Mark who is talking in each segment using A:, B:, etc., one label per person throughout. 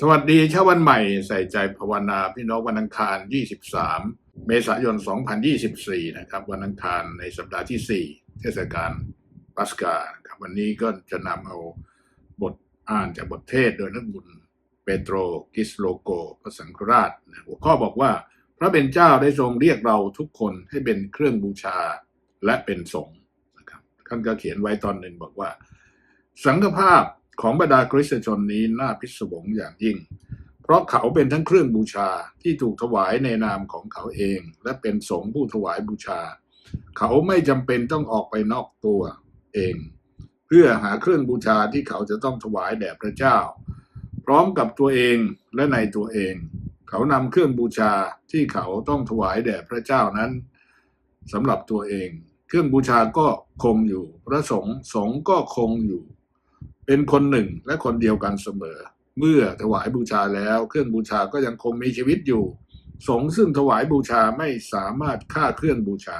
A: สวัสดีเช้าวันใหม่ใส่ใจภาวนาพี่น้องวันอังคาร 23 เมษายน 2024 นะครับ วันอังคารในสัปดาห์ที่ 4 เทศกาลปัสกาครับวันนี้ก็จะนำเอาบทอ่านจากบทเทศโดยนักบุญเปโตรกิสโลโกพระสังฆราชนะหัวข้อบอกว่า พระเป็นเจ้าได้ทรงเรียกเราทุกคนให้เป็นเครื่องบูชาและเป็นสงฆ์นะครับท่านก็เขียนไว้ตอนหนึ่งบอกว่า สังฆภาพ ของบรรดาคริสตชนนี้น่าพิศวงอย่างยิ่ง เพราะเขาเป็นทั้งเครื่องบูชาที่ถูกถวายในนามของเขาเอง และเป็นสงฆ์ผู้ถวายบูชา เขาไม่จำเป็นต้องออกไปนอกตัวเอง เพื่อหาเครื่องบูชาที่เขาจะต้องถวายแด่พระเจ้า พร้อมกับตัวเองและในตัวเอง เขานำเครื่องบูชาที่เขาต้องถวายแด่พระเจ้านั้นสำหรับตัวเอง เครื่องบูชาก็คงอยู่ พระสงฆ์สงฆ์ก็คงอยู่ เป็นคนหนึ่งและคนเดียวกันเสมอ เมื่อถวายบูชาแล้ว เครื่องบูชาก็ยังคงมีชีวิตอยู่ สงฆ์ซึ่งถวายบูชาไม่สามารถฆ่าเครื่องบูชา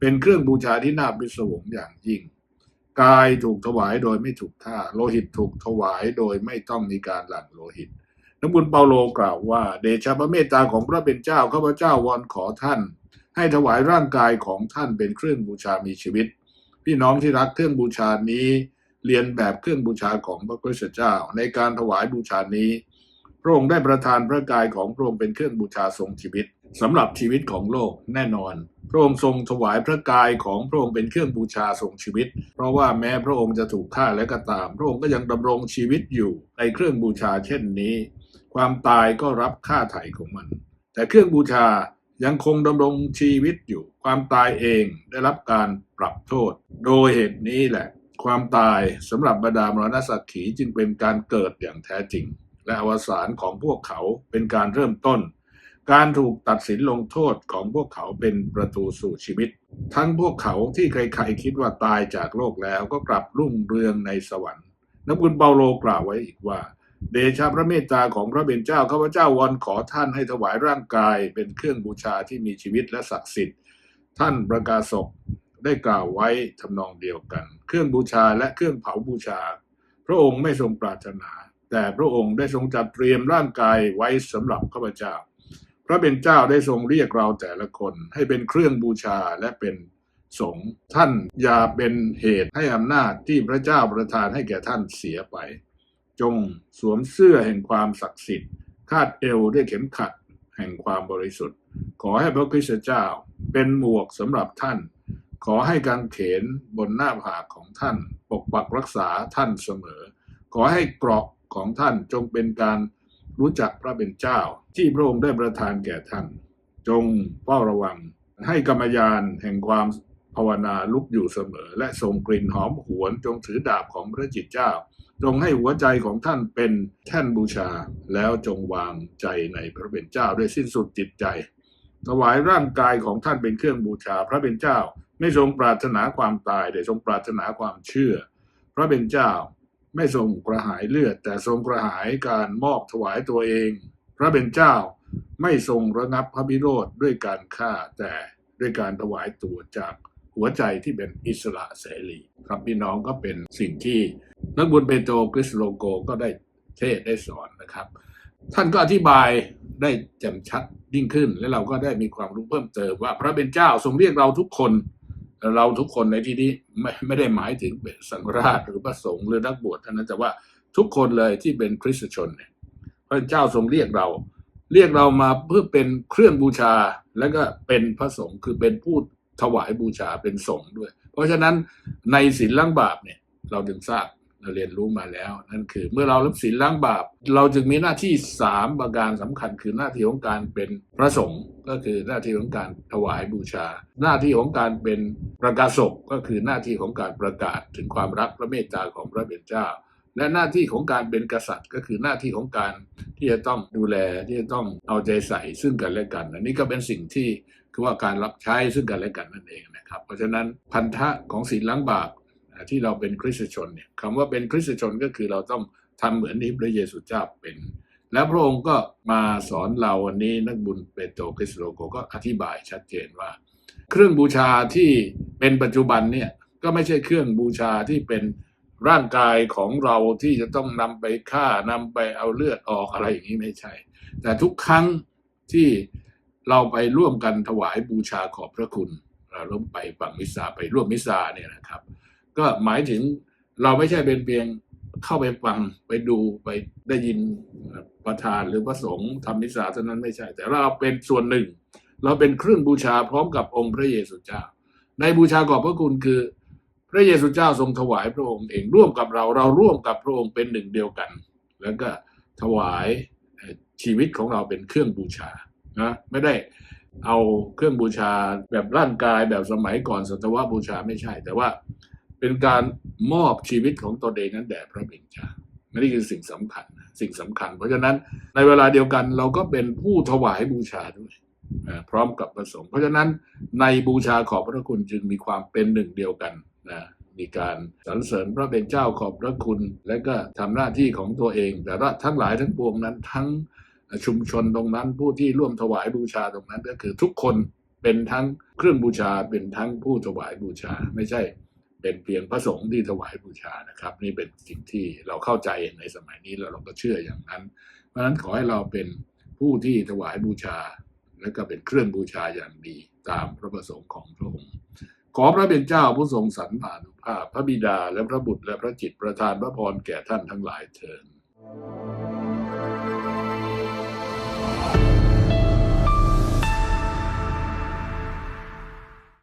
A: เป็นเครื่องบูชาที่น่าพิศวงอย่างยิ่ง กายถูกถวายโดยไม่ถูกฆ่า โลหิตถูกถวายโดยไม่ต้องมีการหลั่งโลหิตนักบุญเปาโลกล่าวว่า เดชะพระเมตตาของพระเป็นเจ้าข้าพเจ้าวอนขอท่าน ให้ถวายร่างกายของท่านเป็นเครื่องบูชามีชีวิต พี่น้องที่รักเครื่องบูชานี้ เรียนแบบเครื่องบูชาของพระคริสตเจ้า ในการถวายบูชานี้ พระองค์ได้ประทานพระกายของพระองค์เป็นเครื่องบูชาทรงชีวิตสำหรับชีวิตของโลกแน่นอน พระองค์ทรงถวายพระกายของพระองค์เป็นเครื่องบูชาทรงชีวิต เพราะว่าแม้พระองค์จะถูกฆ่าและก็ตาม พระองค์ก็ยังดำรงชีวิตอยู่ในเครื่องบูชาเช่นนี้ ความตายก็รับค่าไถ่ของมัน แต่เครื่องบูชายังคงดำรงชีวิตอยู่ ความตายเองได้รับการปรับโทษ โดยเหตุนี้แหละ ความตายสำหรับบรรดามรณสักขีจึงเป็นการเกิดอย่างแท้จริง และอวสานของพวกเขาเป็นการเริ่มต้น การถูกตัดสินลงโทษของพวกเขาเป็นประตูสู่ชีวิต ทั้งพวกเขาที่ใครๆคิดว่าตายจากโลกแล้วก็กลับรุ่งเรืองในสวรรค์นักบุญเปาโลกล่าวไว้อีกว่า เดชะพระเมตตาของพระเป็นเจ้าข้าพเจ้าวอนขอท่านให้ถวายร่างกายเป็นเครื่องบูชาที่มีชีวิตและศักดิ์สิทธิ์ ท่านประกาศก ได้กล่าวไว้ทำนองเดียวกัน เครื่องบูชาและเครื่องเผาบูชา พระองค์ไม่ทรงปรารถนา แต่พระองค์ได้ทรงจัดเตรียมร่างกายไว้สำหรับข้าพเจ้า พระเป็นเจ้าได้ทรงเรียกเราแต่ละคนให้เป็นเครื่องบูชาและเป็นสงฆ์ท่านอย่าเป็นเหตุให้อำนาจที่พระเจ้าประทานให้แก่ท่านเสียไป จงสวมเสื้อแห่งความศักดิ์สิทธิ์ คาดเอวด้วยเข็มขัดแห่งความบริสุทธิ์ ขอให้พระคริสตเจ้าเป็นหมวกสำหรับท่าน ขอให้กางเขนบนหน้าผากของท่าน ปกปักรักษาท่านเสมอ ขอให้เกราะของท่านจงเป็นการรู้จักพระเป็นเจ้า ที่พระองค์ได้ประทานแก่ท่าน จงเฝ้าระวัง ให้กรรมยานแห่งความภาวนาลุกอยู่เสมอ และส่งกลิ่นหอมหวนจงถือดาบของพระจิตเจ้า จงให้หัวใจของท่านเป็นแท่นบูชา แล้วจงวางใจในพระเป็นเจ้าด้วยสิ้นสุดจิตใจ ถวายร่างกายของท่านเป็นเครื่องบูชาพระเป็นเจ้า ไม่ทรงปรารถนาความตายแต่ทรงปรารถนาความเชื่อ พระเป็นเจ้าไม่ทรงกระหายเลือด แต่ทรงกระหายการมอบถวายตัวเอง พระเป็นเจ้าไม่ทรงระงับพระพิโรธด้วยการฆ่าแต่ด้วยการถวายตัวจากหัวใจที่เป็นอิสระเสรีครับพี่น้องก็เป็นสิ่งที่นักบุญเปโตรคริสโลโกก็ได้เทศได้สอนนะครับ ท่านก็อธิบายได้แจ่มชัดยิ่งขึ้น และเราก็ได้มีความรู้เพิ่มเติมว่าพระเป็นเจ้าทรงเรียกเราทุกคน เราทุกคนในที่นี้ไม่ไม่ได้หมายถึงสังฆราชหรือพระสงฆ์หรือนักบวชเท่านั้นแต่ว่าทุกคนเลยที่เป็นคริสตชนเนี่ยพระเจ้าทรงเรียกเรา เรียกเรามาเพื่อเป็นเครื่องบูชาแล้วก็เป็นพระสงฆ์คือเป็นผู้ถวายบูชาเป็นสงฆ์ด้วย เพราะฉะนั้นในศีลล้างบาปเนี่ยเราถึงทราบ เราเรียนรู้มาแล้ว นั่นคือเมื่อเรารับศีลล้างบาป เราจึงมีหน้าที่สามประการสำคัญ คือหน้าที่ของการเป็นพระสงฆ์ก็คือหน้าที่ของการถวายบูชา หน้าที่ของการเป็นประกาศกก็คือหน้าที่ของการประกาศถึงความรักพระเมตตาของพระเป็นเจ้า และหน้าที่ของการเป็นกษัตริย์ ก็คือหน้าที่ของการที่จะต้องดูแลที่จะต้องเอาใจใส่ซึ่งกันและกันอันนี้ก็เป็นสิ่งที่คือว่าการรับใช้ซึ่งกันและกันนั่นเองนะครับ เพราะฉะนั้นพันธะของศีลล้างบาป ที่เราเป็นคริสตชนเนี่ยคำว่าเป็นคริสตชนก็คือเราต้องทำเหมือนที่พระเยซูเจ้าเป็น แล้วพระองค์ก็มาสอนเราวันนี้นักบุญเปโตรคริสโลโกก็อธิบายชัดเจนว่า เครื่องบูชาที่เป็นปัจจุบันเนี่ยก็ไม่ใช่เครื่องบูชาที่เป็นร่างกายของเราที่จะต้องนำไปฆ่านำไปเอาเลือดออกอะไรอย่างนี้ไม่ใช่ แต่ทุกครั้งที่เราไปร่วมกันถวายบูชาขอบพระคุณเราร่วมไปฟังมิสซาไปร่วมมิสซาเนี่ยนะครับ ก็หมายถึงเราไม่ใช่เป็นเพียงเข้าไปฟังไปดูไปได้ยินประธานหรือพระสงฆ์ทำมิสาเท่านั้นไม่ใช่ แต่เราเป็นส่วนหนึ่ง เราเป็นเครื่องบูชาพร้อมกับองค์พระเยซูเจ้า ในบูชาขอบพระคุณคือ พระเยซูเจ้าทรงถวายพระองค์เองร่วมกับเราเราร่วมกับพระองค์เป็นหนึ่งเดียวกัน แล้วก็ถวายชีวิตของเราเป็นเครื่องบูชานะไม่ได้เอาเครื่องบูชาแบบร่างกายแบบสมัยก่อนสัตวบูชาไม่ใช่ แต่ว่า เป็นการมอบชีวิตของตนเองนั้นแด่พระบิดานี่คือสิ่งสำคัญ สิ่งสำคัญ เพราะฉะนั้นในเวลาเดียวกันเราก็เป็นผู้ถวายบูชาด้วยพร้อมกับประสงค์ เพราะฉะนั้นในบูชาขอบพระคุณจึงมีความเป็นหนึ่งเดียวกันนะมีการสรรเสริญพระเป็นเจ้าขอบพระคุณ และก็ทำหน้าที่ของตัวเอง แต่ละทั้งหลายทั้งปวงนั้นทั้งชุมชนตรงนั้นผู้ที่ร่วมถวายบูชาตรงนั้นก็คือทุกคนเป็นทั้งเครื่องบูชาเป็นทั้งผู้ถวายบูชาไม่ใช่ เป็นเพียงพระสงฆ์ที่ถวายบูชานะครับ นี่เป็นสิ่งที่เราเข้าใจในสมัยนี้แล้วเราก็เชื่ออย่างนั้น เพราะฉะนั้นขอให้เราเป็นผู้ที่ถวายบูชา และก็เป็นเครื่องบูชาอย่างดีตามพระประสงค์ของพระองค์ขอพระเป็นเจ้าผู้ทรงสรรพานุภาพ พระบิดาและพระบุตรและพระจิตประทานพระพรแก่ท่านทั้งหลายเถิด